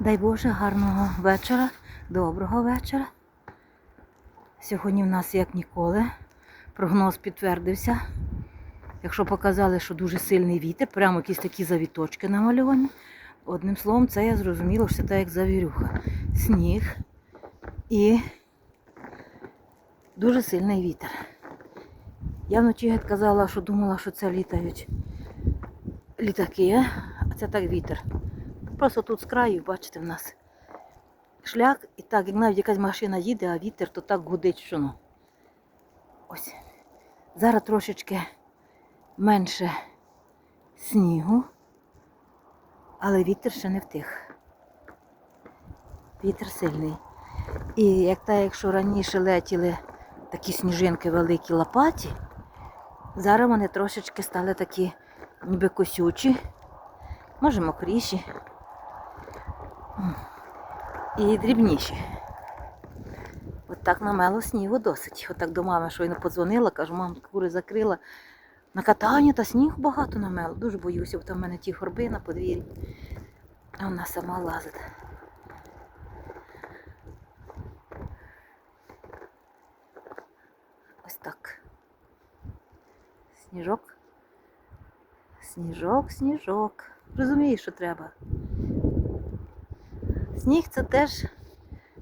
Дай Боже, гарного вечора, доброго вечора. Сьогодні в нас як ніколи. Прогноз підтвердився. Якщо показали, що дуже сильний вітер, прямо якісь такі завіточки намальовані. Одним словом, це я зрозуміла, що це так як завірюха. Сніг і дуже сильний вітер. Я вночі казала, що думала, що це літають літаки, а це так вітер. Просто тут з краю, бачите, в нас шлях, і так, як навіть якась машина їде, а вітер, то так гудить, що ну. Ось. Зараз трошечки менше снігу, але вітер ще не втих. Вітер сильний. І як та, якщо раніше летіли такі сніжинки великі лопаті, зараз вони трошечки стали такі ніби косючі, може мокріші і дрібніші. От так намело снігу досить. От так до мами щойно подзвонила, кажу, мам, кури закрила. На катанні та снігу багато намело. Дуже боюся, бо там в мене ті горби на подвір'ї. А вона сама лазить. Ось так. Сніжок. Сніжок, сніжок. Розумієш, що треба. Сніг це теж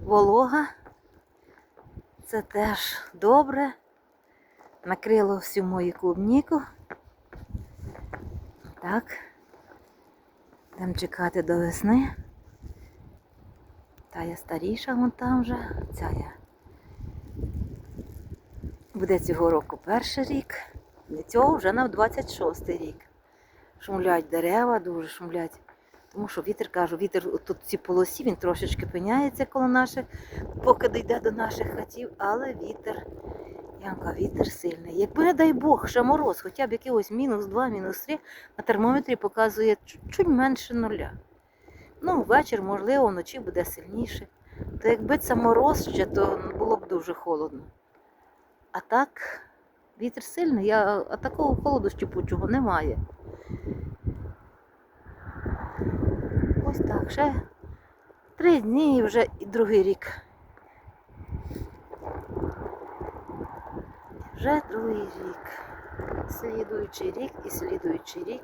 волога, це теж добре. Накрило всю мою клубніку. Так. Будемо чекати до весни. Та я старіша вон там вже, ця я. Буде цього року перший рік, не цього вже на 26 рік. Шумлять дерева, дуже шумлять. Тому що вітер, кажу, вітер тут в цій полосі, він трошечки пиняється коло наших, поки дійде до наших хатів, але вітер, Янка, вітер сильний. Якби, не дай Бог, ще мороз, хоча б якийсь мінус 2, мінус 3, на термометрі показує чуть менше нуля. Ну, вечір, можливо, вночі буде сильніше. То якби це мороз ще, то було б дуже холодно. А так, вітер сильний, я, а такого холоду щепучого немає. Ось так, ще три дні і вже і другий рік. Вже другий рік. Слідуючий рік і слідуючий рік.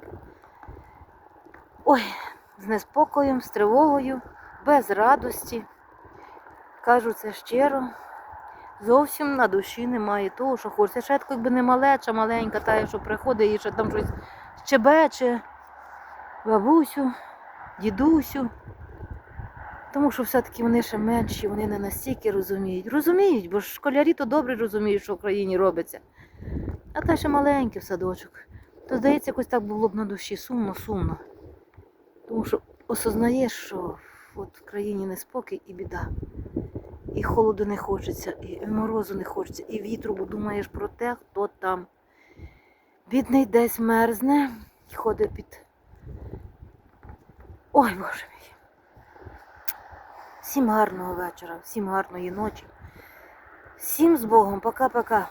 Ой, з неспокоєм, з тривогою, без радості. Кажу це щиро. Зовсім на душі немає того, що хочеться. Ще якби не малеча, маленька, та, що приходить і ще там щось щебече, бабусю, дідусю. Тому що все-таки вони ще менші, вони не настільки розуміють. Розуміють, бо школярі то добре розуміють, що в країні робиться. А та ще маленький в садочок. То здається, якось так було б на душі сумно, сумно. Тому що осознаєш, що от в країні неспокій і біда. І холоду не хочеться, і морозу не хочеться, і вітру, бо думаєш про те, хто там. Бідний десь мерзне і ходить під. Ой, Боже мій. Всім гарного вечора, всім гарної ночі. Всім з Богом, пока-пока.